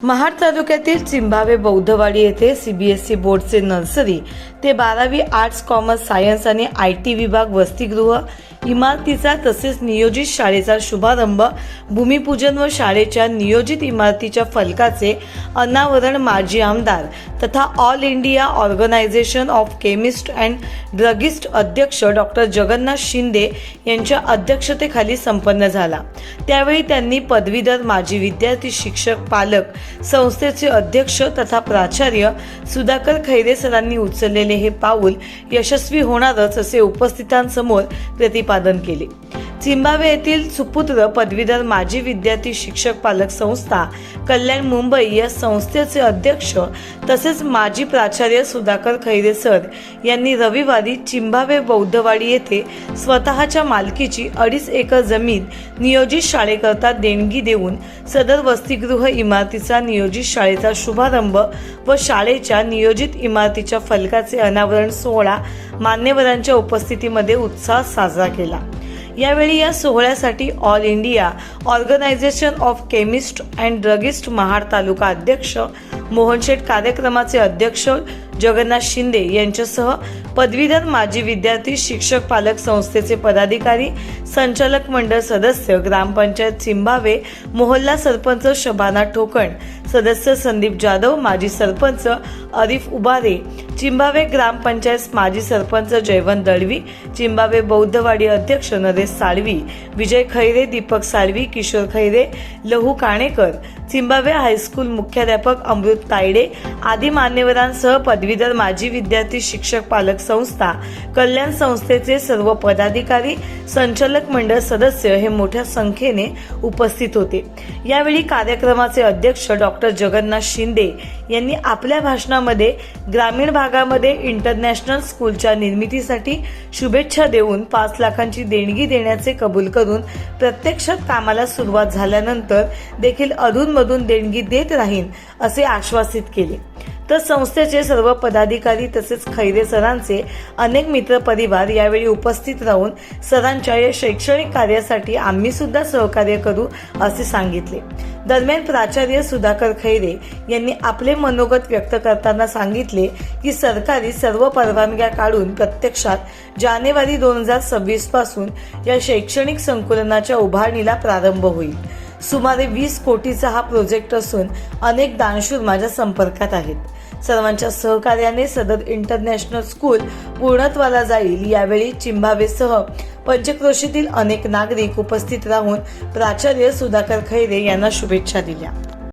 महाड तालुक्यातील चिंभावे बौद्धवाडी येथे सीबीएसई बोर्डचे नर्सरी ते बारावी आर्ट्स कॉमर्स सायन्स आणि आय टी विभाग वसतिगृह इमारतीचा तसेच नियोजित शाळेचा शुभारंभ भूमिपूजन व शाळेच्या नियोजित इमारतीच्या फलकाचे अनावरण माजी आमदार तथा All India Organisation of Chemist and Druggist अध्यक्ष डॉक्टर जगन्नाथ शिंदे यांच्या अध्यक्षतेखाली संपन्न झाला. त्यावेळी त्यांनी पदवीधर माजी विद्यार्थी शिक्षक पालक संस्थेचे अध्यक्ष तथा प्राचार्य सुधाकर खैरे सरांनी उचललेले हे पाऊल यशस्वी होणारच असे उपस्थितांसमोर प्रति प्रतिपादन केले. चिंबावे येथील सुपुत्र पदवीधर माजी विद्यार्थी शिक्षक पालक संस्था कल्याण मुंबई या संस्थेचे अध्यक्ष तसेच माजी प्राचार्य सुधाकर खैरे सर यांनी रविवारी चिंबावे बौद्धवाडी येथे स्वतःच्या मालकीची अडीच एकर जमीन नियोजित शाळेकरता देणगी देऊन सदर वसतिगृह इमारतीचा नियोजित शाळेचा शुभारंभ व शाळेच्या नियोजित इमारतीच्या फलकाचे अनावरण सोहळा मान्यवरांच्या उपस्थितीमध्ये उत्साहात साजरा केला. यावेळी या सोहळ्यासाठी all India organisation of chemist and druggist Mahad taluka अध्यक्ष मोहनशेठ कार्यक्रमाचे अध्यक्ष जगन्नाथ शिंदे यांच्यासह पदवीधर माजी विद्यार्थी शिक्षक पालक संस्थेचे पदाधिकारी संचालक मंडळ सदस्य ग्रामपंचायत चिंबावे मोहल्ला सरपंच शबाना ठोकण सदस्य संदीप जाधव माजी सरपंच अरिफ उबारे चिंबावे ग्रामपंचायत माजी सरपंच जयवंत दळवी चिंबावे बौद्धवाडी अध्यक्ष नरेश साळवी विजय खैरे दीपक साळवी किशोर खैरे लहू काणेकर चिंबावे हायस्कूल मुख्याध्यापक अमृत तायडे आदी मान्यवरांसह पदवीधर माजी विद्यार्थी शिक्षक पालक संस्था कल्याण संस्थेचे सर्व पदाधिकारी संचालक मंडळ सदस्य हे मोठ्या संख्येने उपस्थित होते. यावेळी कार्यक्रमाचे अध्यक्ष डॉक्टर जगन्नाथ शिंदे यांनी आपल्या भाषणामध्ये ग्रामीण भागामध्ये इंटरनॅशनल स्कूलच्या निर्मितीसाठी शुभेच्छा देऊन पाच लाखांची देणगी देण्याचे कबूल करून प्रत्यक्षात कामाला सुरुवात झाल्यानंतर देखील अरुण अधूनमधून देणगी देत राहीन असे आश्वासित केले. तर संस्थेचे सर्व पदाधिकारी तसेच खैरे सरांचे अनेक मित्रपरिवार यावेळी उपस्थित राहून सरांच्या या शैक्षणिक कार्यासाठी आम्ही सुद्धा सहकार्य करू असे सांगितले. दरम्यान प्राचार्य सुधाकर खैरे यांनी आपले मनोगत व्यक्त करताना सांगितले की सरकारी सर्व परवानग्या काढून प्रत्यक्षात जानेवारी दोन हजार सव्वीसपासून या शैक्षणिक संकुलनाच्या उभारणीला प्रारंभ होईल. सुमारे वीस कोटीचा हा प्रोजेक्ट असून अनेक दानशूर माझ्या संपर्कात आहेत. सर्वांच्या सहकार्याने सदर इंटरनॅशनल स्कूल पूर्णत्वाला जाईल. यावेळी चिंभावेसह पंचक्रोशीतील अनेक नागरिक उपस्थित राहून प्राचार्य सुधाकर खैरे यांना शुभेच्छा दिल्या.